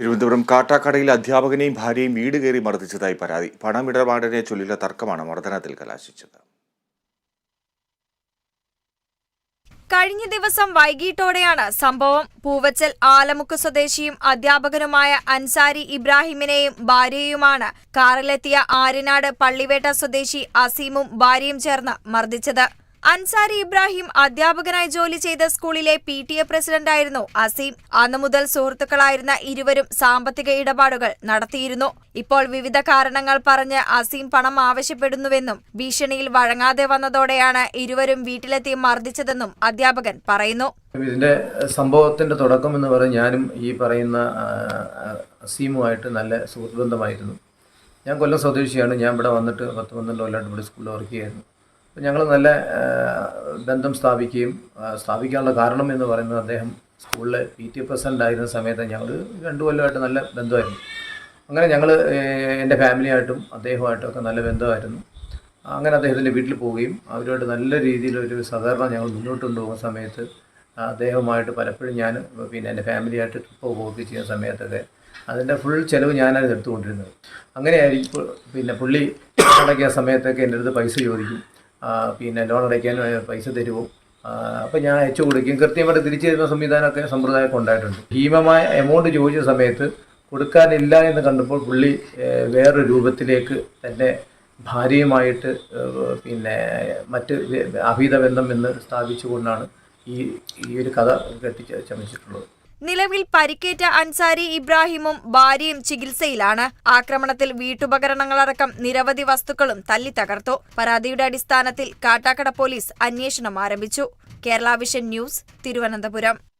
തിരുവനന്തപുരം കാട്ടാക്കടയിൽ അധ്യാപകനെയും ഭാര്യയും വീട് കയറി മർദ്ദിച്ചതായി പരാതി. പണമിടപാടിനെ ചൊല്ലിയുള്ള തർക്കമാണ് മർദ്ദനത്തിൽ കലാശിച്ചത്. കഴിഞ്ഞ ദിവസം വൈകിട്ടോടെയാണ് സംഭവം. പൂവച്ചൽ ആലമുക്ക് സ്വദേശിയും അധ്യാപകനുമായ അൻസാരി ഇബ്രാഹിമിനെയും ഭാര്യയുമാണ് കാറിലെത്തിയ ആര്യനാട് പള്ളിവേട്ട സ്വദേശി അസീമും ഭാര്യയും ചേർന്ന് മർദ്ദിച്ചത്. അൻസാരി ഇബ്രാഹിം അധ്യാപകനായി ജോലി ചെയ്ത സ്കൂളിലെ പി ടി എ പ്രസിഡന്റായിരുന്നു അസീം. അന്നു മുതൽ സുഹൃത്തുക്കളായിരുന്ന ഇരുവരും സാമ്പത്തിക ഇടപാടുകൾ നടത്തിയിരുന്നു. ഇപ്പോൾ വിവിധ കാരണങ്ങൾ പറഞ്ഞ് അസീം പണം ആവശ്യപ്പെടുന്നുവെന്നും ഭീഷണിയിൽ വഴങ്ങാതെ വന്നതോടെയാണ് ഇരുവരും വീട്ടിലെത്തി മർദ്ദിച്ചതെന്നും അധ്യാപകൻ പറയുന്നു. ഇതിന്റെ സംഭവത്തിന്റെ തുടക്കം എന്ന് പറഞ്ഞ് ഞാനും ഈ പറയുന്ന അസീമുമായിട്ട് നല്ല സുഹൃത്ത് ബന്ധമായിരുന്നു ഞാൻ കൊല്ലം സ്വദേശിയാണ്. ഞാൻ ഇവിടെ വന്നിട്ട് പത്ത് പന്ത്രണ്ട് കൊല്ലമായിട്ട് ഇവിടെ സ്കൂളിൽ വർക്ക് ചെയ്യായിരുന്നു ഞങ്ങൾ നല്ല ബന്ധം സ്ഥാപിക്കുകയും സ്ഥാപിക്കാനുള്ള കാരണം എന്ന് പറയുന്നത് അദ്ദേഹം സ്കൂളിലെ പി ടി പ്രസിഡന്റ് ആയിരുന്ന സമയത്ത് ഞങ്ങൾ രണ്ട് കൊല്ലമായിട്ട് നല്ല ബന്ധമായിരുന്നു. അങ്ങനെ ഞങ്ങൾ എന്റെ ഫാമിലിയായിട്ടും അദ്ദേഹമായിട്ടും ഒക്കെ നല്ല ബന്ധമായിരുന്നു. അങ്ങനെ അദ്ദേഹത്തിന്റെ വീട്ടിൽ പോവുകയും അവരുമായിട്ട് നല്ല രീതിയിലൊരു സഹകരണം ഞങ്ങൾ മുന്നോട്ട് കൊണ്ടുപോകുന്ന സമയത്ത് അദ്ദേഹവുമായിട്ട് പലപ്പോഴും ഞാൻ പിന്നെ എന്റെ ഫാമിലിയായിട്ട് ട്രിപ്പ് പോവുകയൊക്കെ ചെയ്യുന്ന സമയത്തൊക്കെ അതിന്റെ ഫുൾ ചിലവ് ഞാനാണ് എടുത്തുകൊണ്ടിരുന്നത്. അങ്ങനെയായിരിക്കും പിന്നെ പുള്ളി അടയ്ക്കുന്ന സമയത്തൊക്കെ എന്റെ അടുത്ത് പൈസ ചോദിക്കും. പിന്നെ ലോൺ അടയ്ക്കാൻ പൈസ തരുമോ അപ്പം ഞാൻ അയച്ചു കൊടുക്കും. കൃത്യമായിട്ട് തിരിച്ചു തരുന്ന സംവിധാനമൊക്കെ സമ്പ്രദായമൊക്കെ ഉണ്ടായിട്ടുണ്ട്. ഭീമമായ എമൗണ്ട് ചോദിച്ച സമയത്ത് കൊടുക്കാനില്ല എന്ന് കണ്ടപ്പോൾ പുള്ളി വേറൊരു രൂപത്തിലേക്ക് തന്നെ ഭാര്യയുമായിട്ട് പിന്നെ മറ്റ് വ്യ- അഭീത ബന്ധം എന്ന് സ്ഥാപിച്ചുകൊണ്ടാണ് ഈ ഈ ഒരു കഥ കെട്ടിച്ച് ചമച്ചിട്ടുള്ളത്. നിലവിൽ പരിക്കേറ്റ അൻസാരി ഇബ്രാഹിമും ഭാര്യയും ചികിത്സയിലാണ്. ആക്രമണത്തിൽ വീട്ടുപകരണങ്ങളടക്കം നിരവധി വസ്തുക്കളും തല്ലി തകർത്തു പരാതിയുടെ അടിസ്ഥാനത്തിൽ കാട്ടാക്കട പോലീസ് അന്വേഷണം ആരംഭിച്ചു. Kerala vision news Thiruvananthapuram.